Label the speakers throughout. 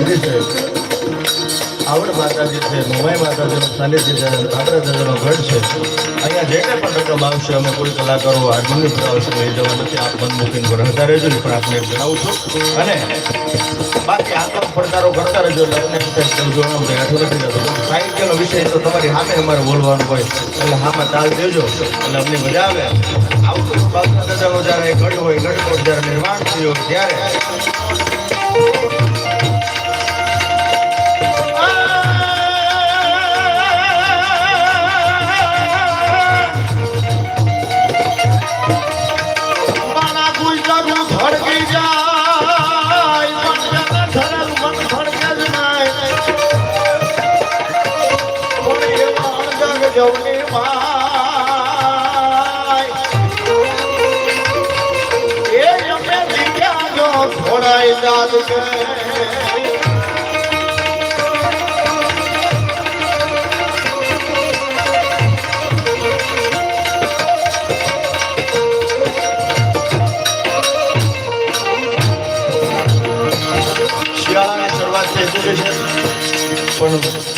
Speaker 1: હાજરી છે. આવડ માતાજી છે, મોમાઈ માતાજીનું સાનિધ્ય છે બાબરા દાદાનો ગઢ છે. અહીંયા જે કંઈ પણ રકમ આવશે, અમે કોઈ કલાકારો હાર્મોનિયમ આવશે એ જવા નથી. આપ બંધ મૂકીને પર રહેજો ને પણ આપને જણાવું છું. અને બાકી આતંક પડકારો કરતા રહેજો, એટલે અમને કંઈ આઠું નથી જતો સાહિત્યનો વિષય તો તમારી હાથે અમારે બોલવાનું હોય. એટલે હામાં તાલ દેજો, એટલે અમને મજા આવે. આવું તો દાદાનો જ્યારે ગઢ હોય, ગઢનો જ્યારે નિર્માણ થયો, ત્યારે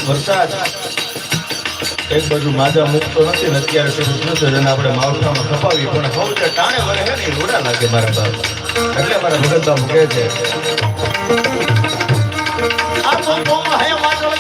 Speaker 1: વરસાદ. એક બાજુ માજા મૂકતો નથી ને અત્યારે શરૂ થયું છે? આપણે માવઠામાં ખપાવી પણ હવે તે ટાણે વરે હે ને રોડા લાગે મારા બાપ. એટલે મારા ભગત કહે છે.
Speaker 2: આ તો હે, વાદળ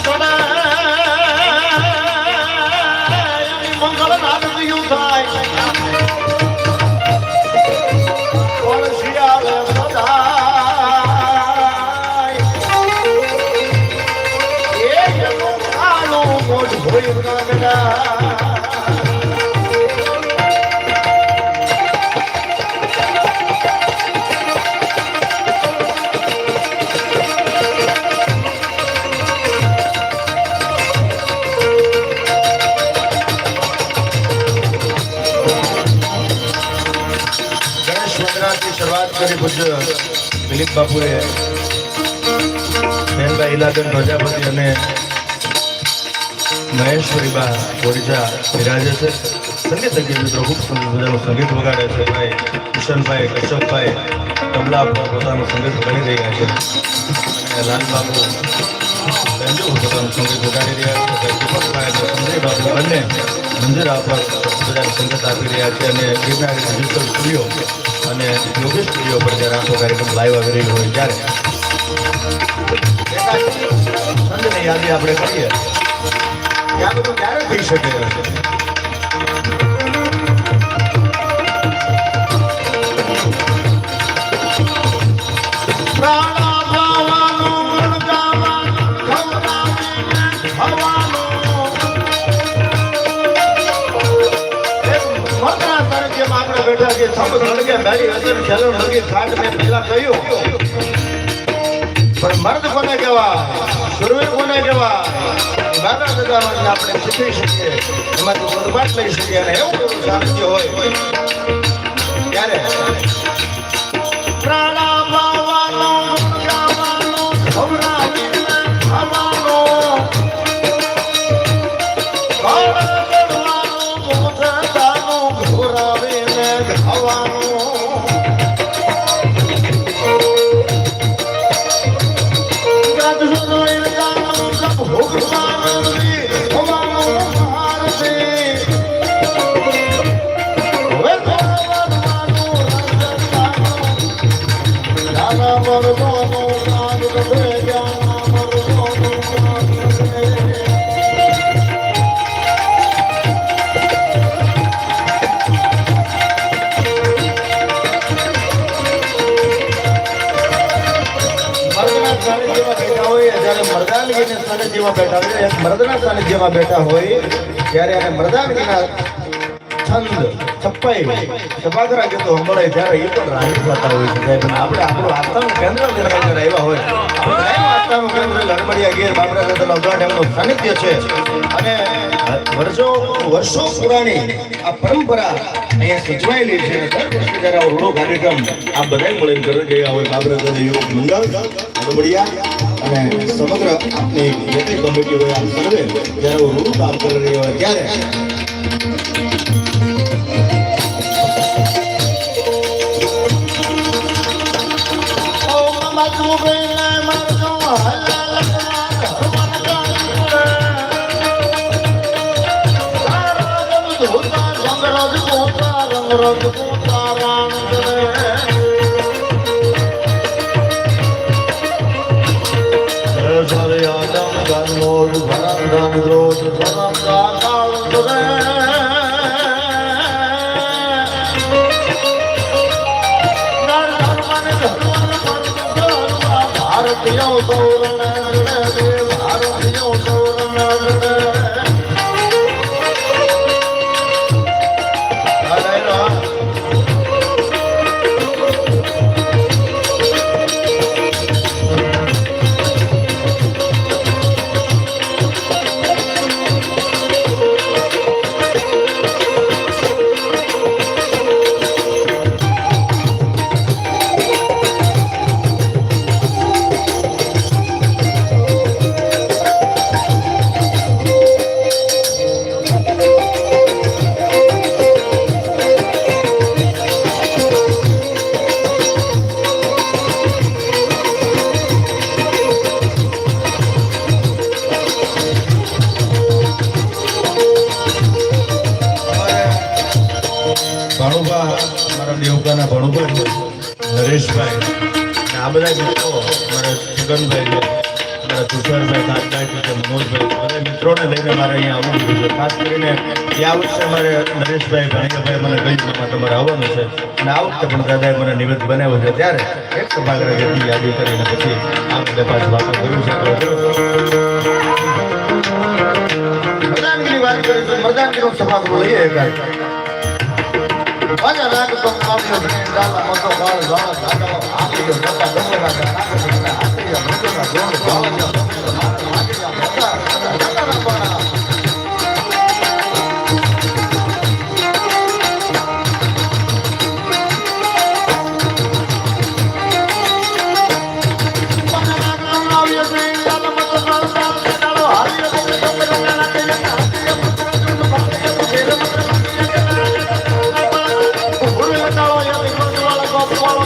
Speaker 1: વંદનાથી પૂજ્ય દિલીપ બાપુએ બહેનભાઈ ઇલાબેન પ્રજાપતિ અને મહેશ્વરીબા ઓરિજા બિરાજે છે. સંગીત સંગીત મિત્રો, ખૂબ સુંદર મજાનું સંગીત વગાડે છે ભાઈ. કિશનભાઈ, કશ્યપભાઈ પર પોતાનું સંગીત વગાડી રહ્યા છે. અને લાલબાબુ સંજુ પોતાનું સંગીત વગાડી રહ્યા છે. ભાઈ દીપકભાઈ બંને મંદિર આપવા પોતાનું સંગીત આપી રહ્યા છે અને ગિરનારી ડિજિટલ સ્ટુડિયો અને યોગેશ સ્ટુડિયો પર જ્યારે આખો કાર્યક્રમ લાઈવ આવી રહ્યો હોય ત્યારે. યાદી આપણે કરીએ. ત્યાં બધું ક્યારે થઈ શકે.
Speaker 2: છીએ સબ સળગે બેરી અસર ચલો નદી ઘાટ મેં પહેલા કહ્યું. પણ મર્દ કોને કહેવા સુરવીર કોને કહેવા બાબા દાદામાંથી આપણે શીખી શકીએ. એમાંથી બધું લઈ શકીએ અને એવું સાહિત્ય હોય. સાનિધ્યમાં બેઠા હોય મર્દના સાનિધ્યમાં બેઠા હોય ત્યારે એને મર્દાનગીના છંદ, છપ્પાઈ સભાગરા ગીતો સંભળાય, ત્યારે એ પણ રાહી થતા હોય છે. સાહેબ આપણે આપણું આસ્થાનું કેન્દ્ર જ્યારે આવ્યા હોય આસ્થાનું કેન્દ્ર લડમડિયા ગીર, બાબરા એમનું સાનિધ્ય છે. અને વર્ષો વર્ષો પુરાણી આ પરંપરા અહીંયા સચવાયેલી છે. દર વર્ષે જ્યારે આવો કાર્યક્રમ, આ બધાય મળીને કરી ગયા હોય બાબરા દાદા યુવક મંડળ. ખબડિયા અને સમગ્ર આપની જેટલી કમિટી હોય આપ સર્વે, જ્યારે હું રૂપ કામ કરી રહી હોય ત્યારે. રંગ રોજ પોતા રંગ રોજ ધર્મા ભારતીય આ વર્ષે મારે નરેશભાઈ ભાણિયાભાઈ મને કહ્યું કે તમારે આવવાનું છે અને આ વખતે પણ દાદાએ મને નિવેદ બનાવ્યો છે ત્યારે એક સભાગ્રહ જેટલી યાદી કરીને પછી આ બધે પાછું વાતો કર્યું છે મરદાનગીની વાત કરી તો મરદાનગીનો સભાગૃહ લઈએ એકાદ ભજન રાગ તો કાવ્ય ભણી ડાલા મતો ગાળ ગાળ ગાળો આખીયો નકા ડમરા નાગર આખીયો મૃત્યુના ગોળ ગાળો આખીયો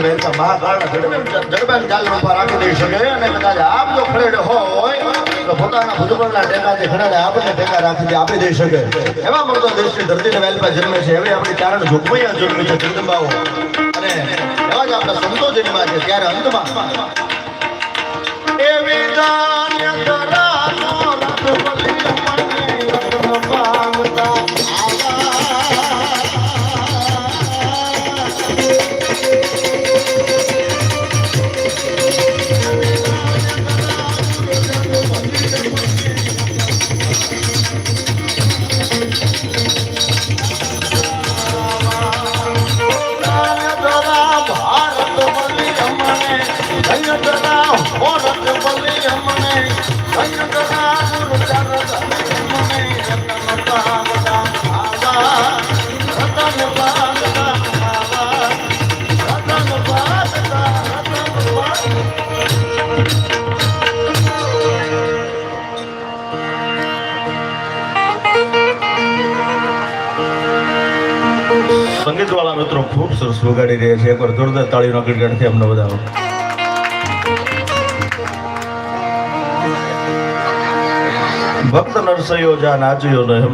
Speaker 2: જન્મા છે ધરતી વહેતા મહાકાળના જડબે જડબેન ચાલ રૂપા રાખી દઈ શકે અને કદાચ આપ જો ખડેડ હોય, તો પોતાના ભુજબળના ટેકાથી ખડેડે આપણને ટેકા રાખી આપી દઈ શકે. એવા મળતો દેશની ધરતીને વહેલમાં જન્મે છે. એવી આપણી ચારણ જોગમૈયા જન્મી છે અને એવા જ આપણા સંતો ત્યારે અંતમાં સંગીત વાળા મિત્રો ખૂબ સરસ વગાડી રહ્યા છે. એકવાર જોરદાર તાળીનો ગડગડથી અમને બધાઓ ભક્ત નરસૈયો જા નાચ્યો ન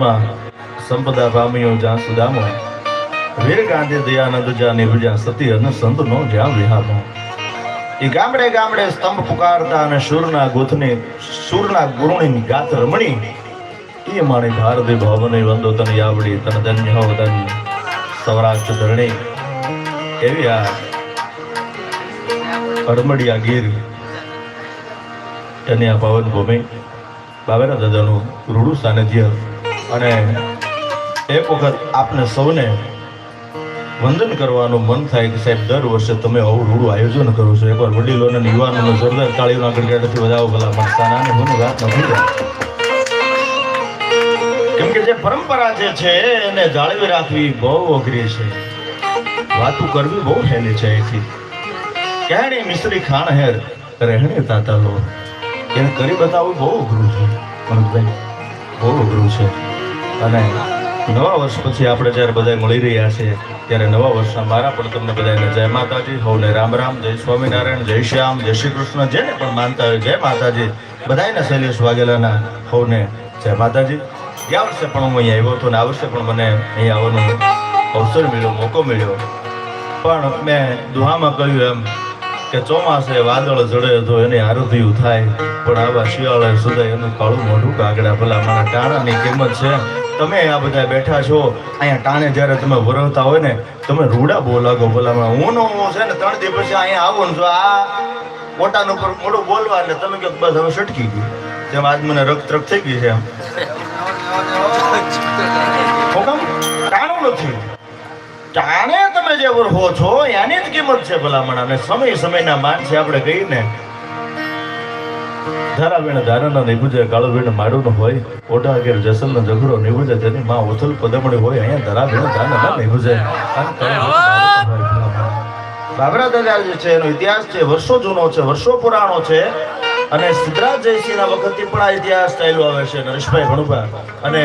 Speaker 2: સંપદા પામ્યો જ્યાં સુદામો વીર ગાંધી દયાનંદ જા નિભજ્યા, સતી અને સંત નો જ્યાં વિહામો. એ ગામડે ગામડે સ્તંભ પુકારતા અને સુરના ગોથની, સુરના ગુરુની ગાત રમણી. એ માણી ભારતી ભાવને વંદો તને આવડી તને ધન્ય હો ધન્ય. સૌરાષ્ટ્ર ધરણી. એવી આ અડમડિયા ગીર. એની આ પાવન ભૂમિ બાબેના દાદાનું રૂડું સાનિધ્ય અને એક વખત આપને સૌને
Speaker 1: વંદન કરવાનું મન થાય કે સાહેબ, દર વર્ષે તમે આવું રૂડું આયોજન કરો છો. એકવાર વડીલોને યુવાનોને જોરદાર તાળીઓના ગડગડાટથી વધાવો ભલા. સાનાને હું વાત નથી કેમ કે જે પરંપરા જે છે એને જાળવી રાખવી બહુ અઘરી છે. વાતું કરવી બહુ હેલી છે એથી કહેણી મિશ્રી ખાણ હેર રહેણે તાતા લો એને કરી બતાવવું બહુ અઘરું છે મનોજભાઈ બહુ અઘરું છે. અને નવા વર્ષ પછી આપણે જ્યારે બધા મળી રહ્યા છીએ ત્યારે નવા વર્ષના મારા પણ તમને બધાને જય માતાજી, સૌને રામ રામ, જય સ્વામિનારાયણ, જય શ્યામ, જય શ્રી કૃષ્ણ, જેને પણ માનતા હોય, જય માતાજી. બધાને શૈલેષ વાઘેલાના સૌને જય માતાજી. ગયા વર્ષે પણ હું અહીંયા આવ્યો હતો ને આ વર્ષે પણ મને અહીંયા આવવાનો અવસર મળ્યો, મોકો મળ્યો. પણ મેં દુહામાં કહ્યું એમ કે ચોમાસે વાદળ જડે તો એની આરતીયું થાય. પણ આવા શિયાળે સુધાય એનું કાળું મોઢું કાગડા ભલા મારા ટાણાની કિંમત છે. તમે આ બધા બેઠા છો. અહીંયા ટાણે જ્યારે તમે વરવતા હોય ને તમે રૂડા બોલાગો લાગો. ભલા મારા હું નો હું છે ને ત્રણ દિવસ પછી અહીંયા આવો ને જો આ મોટાનું ઉપર મોઢું બોલવા એટલે તમે કહો બસ હવે સટકી ગયું. જેમ આજ મને રક્ત રક્ત થઈ ગઈ છે એમ. ટાણું નથી. ટાણે તમે જે હો છો એની જ કિંમત છે ભલામણ. અને સમય સમયના માન છે આપણે કહીને. ધારા વીણ ધારાના નિભુજે કાળો વીણ મારું હોય ઓઢા ઘેર જસલનો ઝઘડો નિભુજે તેની માં ઓથલ પદમણી હોય અહીંયા ધારા વીણ ધારાના નિભુજે. બાબરા દલાલ જે છે એનો ઇતિહાસ છે વર્ષો જૂનો છે વર્ષો પુરાણો છે. અને સિદ્ધરાજ જયસિંહના વખતથી પણ આ ઇતિહાસ ચાલ્યો આવે છે નરેશભાઈ ભણુભા અને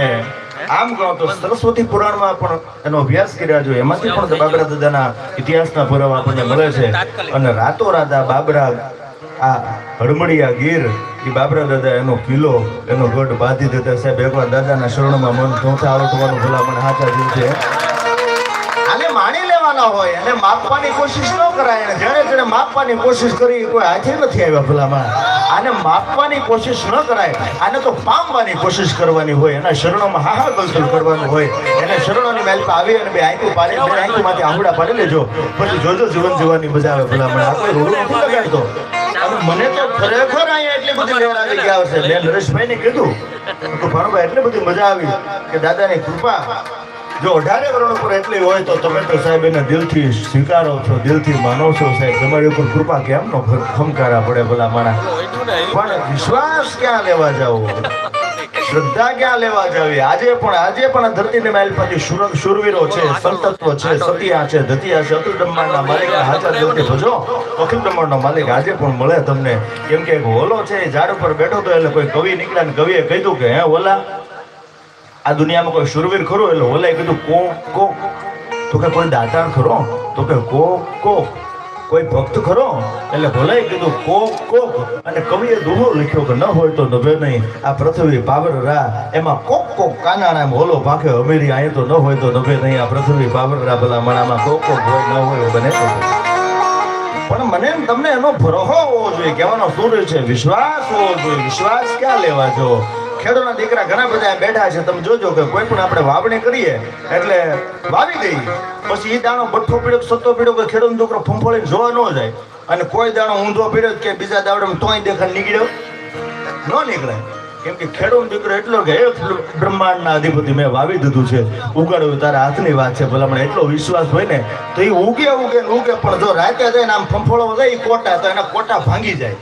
Speaker 1: આમ કહો તો સરસ્વતી પુરાણમાં પણ એનો અભ્યાસ કર્યા જોઈએ. એમાંથી પણ બાબરા દાદાના ઇતિહાસના પુરાવા આપણને મળે છે. અને રાતો રાતા બાબરા, આ હડમડિયા ગીર, એ બાબરા દાદા એનો કિલ્લો, એનો ગઢ બાંધી દેતા સાહેબ એકવાર દાદાના શરણમાં મન ચોથા આવડવાનું ભલા મને હાથા જીવ છે. લેવાના હોય અને માપવાની કોશિશ ન કરાય અને જેણે માપવાની કોશિશ કરી કોઈ હાથે નથી આવ્યા ભલામાં આને માપવાની કોશિશ ન કરાય, આને તો પામવાની કોશિશ કરવાની હોય, એના શરણોમાં હાહા ગલતું કરવાનું હોય, એને શરણોની મેલ પર આવી અને બે આંખું પાડી બે આંખુંમાંથી આંગળા પાડી લેજો. પછી જોજો જીવન જીવવાની મજા આવે ભલામણ. આ કોઈ રોડું નથી લગાડતો. મને તો ખરેખર અહીંયા એટલી બધી લહેર આવી ગયા હશે. મેં નરેશભાઈને કીધું, તો ભાણુભાઈ, એટલી બધી મજા આવી કે દાદાની કૃપા જો અઢારે વર્ણ ઉપર એટલી હોય તો તમે તો સાહેબ એને દિલથી સ્વીકારો છો, દિલથી માનો છો સાહેબ. તમારી ઉપર કૃપા કેમ નો ખમકારા પડે ભલા મારા પણ વિશ્વાસ ક્યાં લેવા જાવ? શ્રદ્ધા ક્યાં લેવા જાવી? આજે પણ આજે પણ ધરતી ધરતીની માઇલ પરથી શુરવીરો છે, સંતત્વ છે, સતિયા છે, ધતિયા છે અતુલ બ્રહ્માંડના માલિક હાજર દિલથી ભજો. અખિલ બ્રહ્માંડનો માલિક આજે પણ મળે તમને. કેમ કે એક હોલો છે ઝાડ ઉપર બેઠો તો એટલે કોઈ કવિ નીકળ્યા ને કવિએ કહ્યું કે, હે ઓલા આ દુનિયામાં કોઈ શુરવીર ખરો? એટલે ઓલાએ કીધું કો કો તો કે કોઈ દાતાર ખરો? તો કે કો કો કોઈ ભક્ત ખરો? એટલે ભોલાએ કીધું કો કો અને કવિએ દુહો લખ્યો કે ન હોય તો નભે નહીં. આ પૃથ્વી પાવર રા, એમાં કોક કોક કાનાણા એમ હોલો ભાખે અમેરી, અહીંયા તો ન હોય તો નભે નહીં. આ પૃથ્વી પાવર રા, ભલા મણામાં કોક કોક હોય, ન હોય બને પણ મને તમને એનો ભરોહો હોવો જોઈએ. કહેવાનો શું છે, વિશ્વાસ હોવો જોઈએ. વિશ્વાસ ક્યાં લેવા જો ખેડૂતના દીકરા ઘણા બધા બેઠા છે. તમે જોજો કે કોઈ પણ આપણે વાવણી કરીએ એટલે વાવી દઈએ. પછી એ દાણો બઠ્ઠો પીડ્યો સત્તો પીડ્યો કે ખેડૂત દીકરો ફંફોળીને જોવા ન જાય. અને કોઈ દાણો ઊંધો પીડ્યો કે બીજા દાવડે તોય દેખાડ નીકળ્યો ન નીકળે. કેમ કે ખેડૂત દીકરો એટલો કે હે બ્રહ્માંડના અધિપતિ મેં વાવી દીધું છે. ઉગાડ્યું તારા હાથની વાત છે ભલા મને એટલો વિશ્વાસ હોય ને, તો એ ઉગે ઉગે ઉગે, પણ જો રાતે ને આમ ફંફોળો જાય એ કોટા, તો એના કોટા ભાંગી જાય.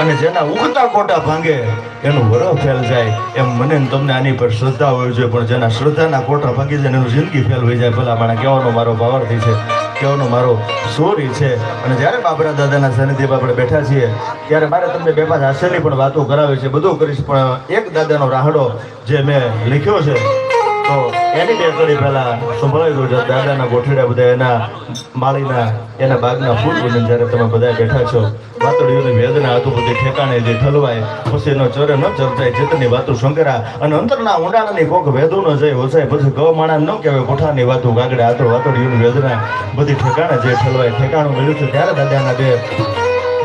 Speaker 1: અને જેના ઉગતા કોટા ભાંગે એનું વરો ફેલ જાય. એમ મને તમને આની પર શ્રદ્ધા હોવી જોઈએ પણ જેના શ્રદ્ધાના કોટા ભાંગી જાય એનું જિંદગી ફેલ હોઈ જાય. ભલા મને કહેવાનો મારો ભાવાર્થી છે, કહેવાનો મારો સોરી છે. અને જ્યારે બાપરા દાદાના સાનિધ્યમાં આપણે બેઠા છીએ, ત્યારે મારે તમને બે પાંચ હાસ્યની પણ વાતો કરાવી છે. બધું કરીશ, પણ એક દાદાનો રાહડો જે મેં લખ્યો છે તો એની બે કડી પહેલા સંભળાવી દઉં છું દાદાના ગોઠડા બધા એના માળીના, એના બાગના ફૂલ બની જ્યારે તમે બધા બેઠા છો. વાતડીઓની વેદના હતું બધી ઠેકાણે જે ઠલવાય ખુશીનો ચરે ન ચર્ચાય, ચેતનની વાતો શંકરા અને અંતરના ઊંડાણાની કોક વેદો ન જાય હોસાય પછી ગૌ માણા ન કહેવાય, કોઠાની વાતો ગાગડે. આતો વાતડીઓની વેદના બધી ઠેકાણે જે ઠલવાય, ઠેકાણું મળ્યું છે, ત્યારે દાદાના બે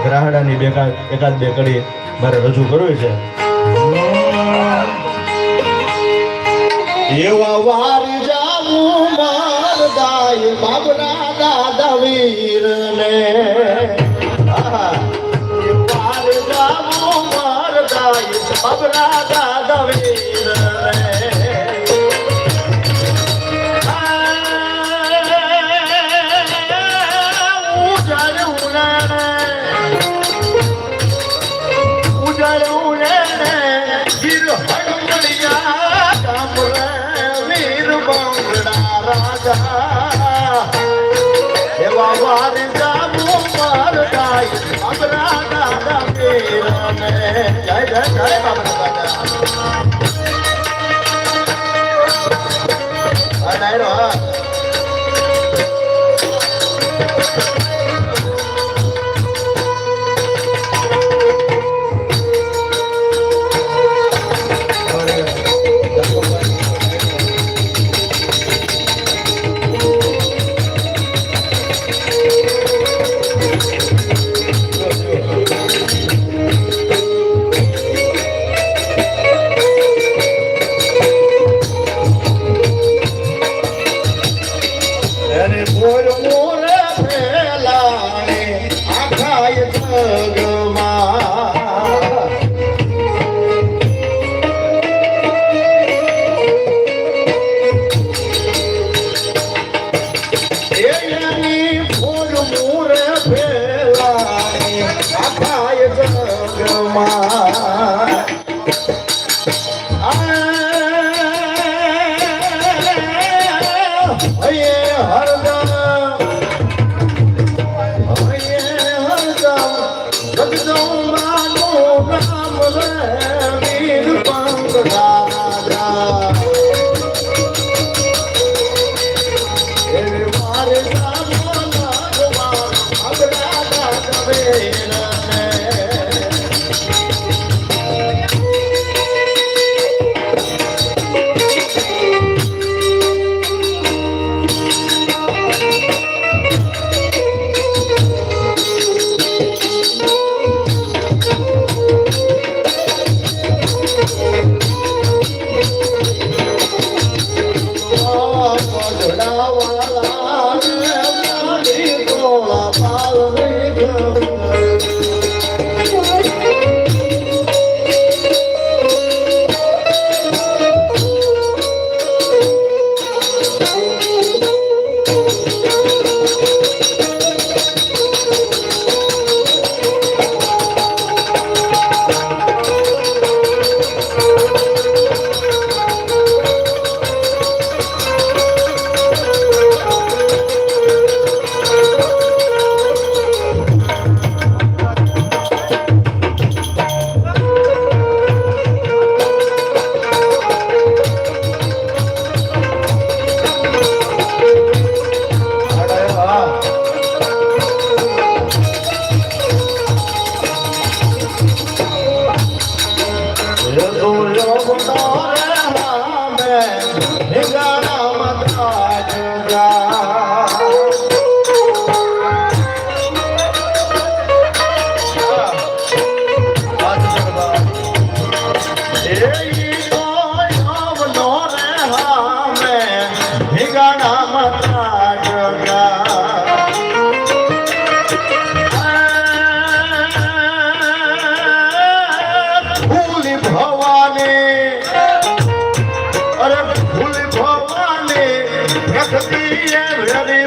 Speaker 1: ગ્રાહડાની બે એકાદ બે કડી મારે રજૂ કરવી છે.
Speaker 2: એવા વાર જાવું મારદાય બાબરા દાદા વીર ને વાર જાવું મારદાય બાબરા દાદા વીરને. મારતા એવા વાર જામો મારતા અમરા દાદા મેરા ને જય જય જય બાબા દાદા Yeah.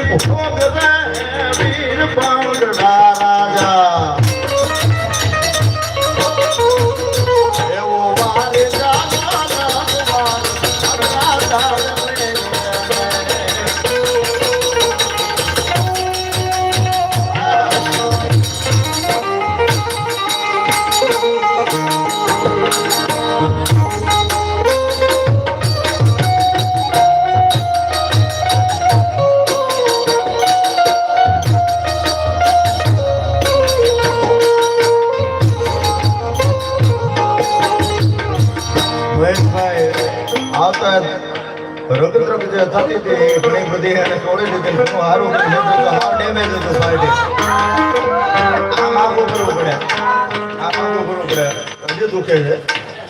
Speaker 2: ಕೂಡ ವಿದ್ಯುತ್ ಕೇಳಿದೆ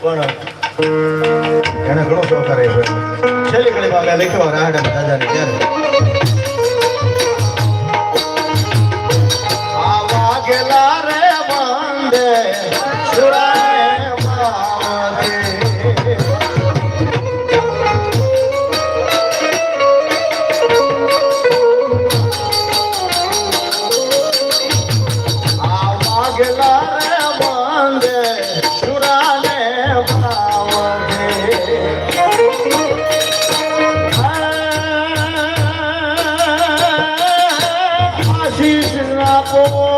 Speaker 2: ಬಾಣ ಹೆಣಗಳು ಸೋತಾರೆ ಶೈಲಿಗಳಿವಾಗ ಲೆಕ್ಕವಾಗ ಆಡಲು ರಾಜನಿದ್ದಾರೆ ಆವಾಗೆಲ್ಲ Oh.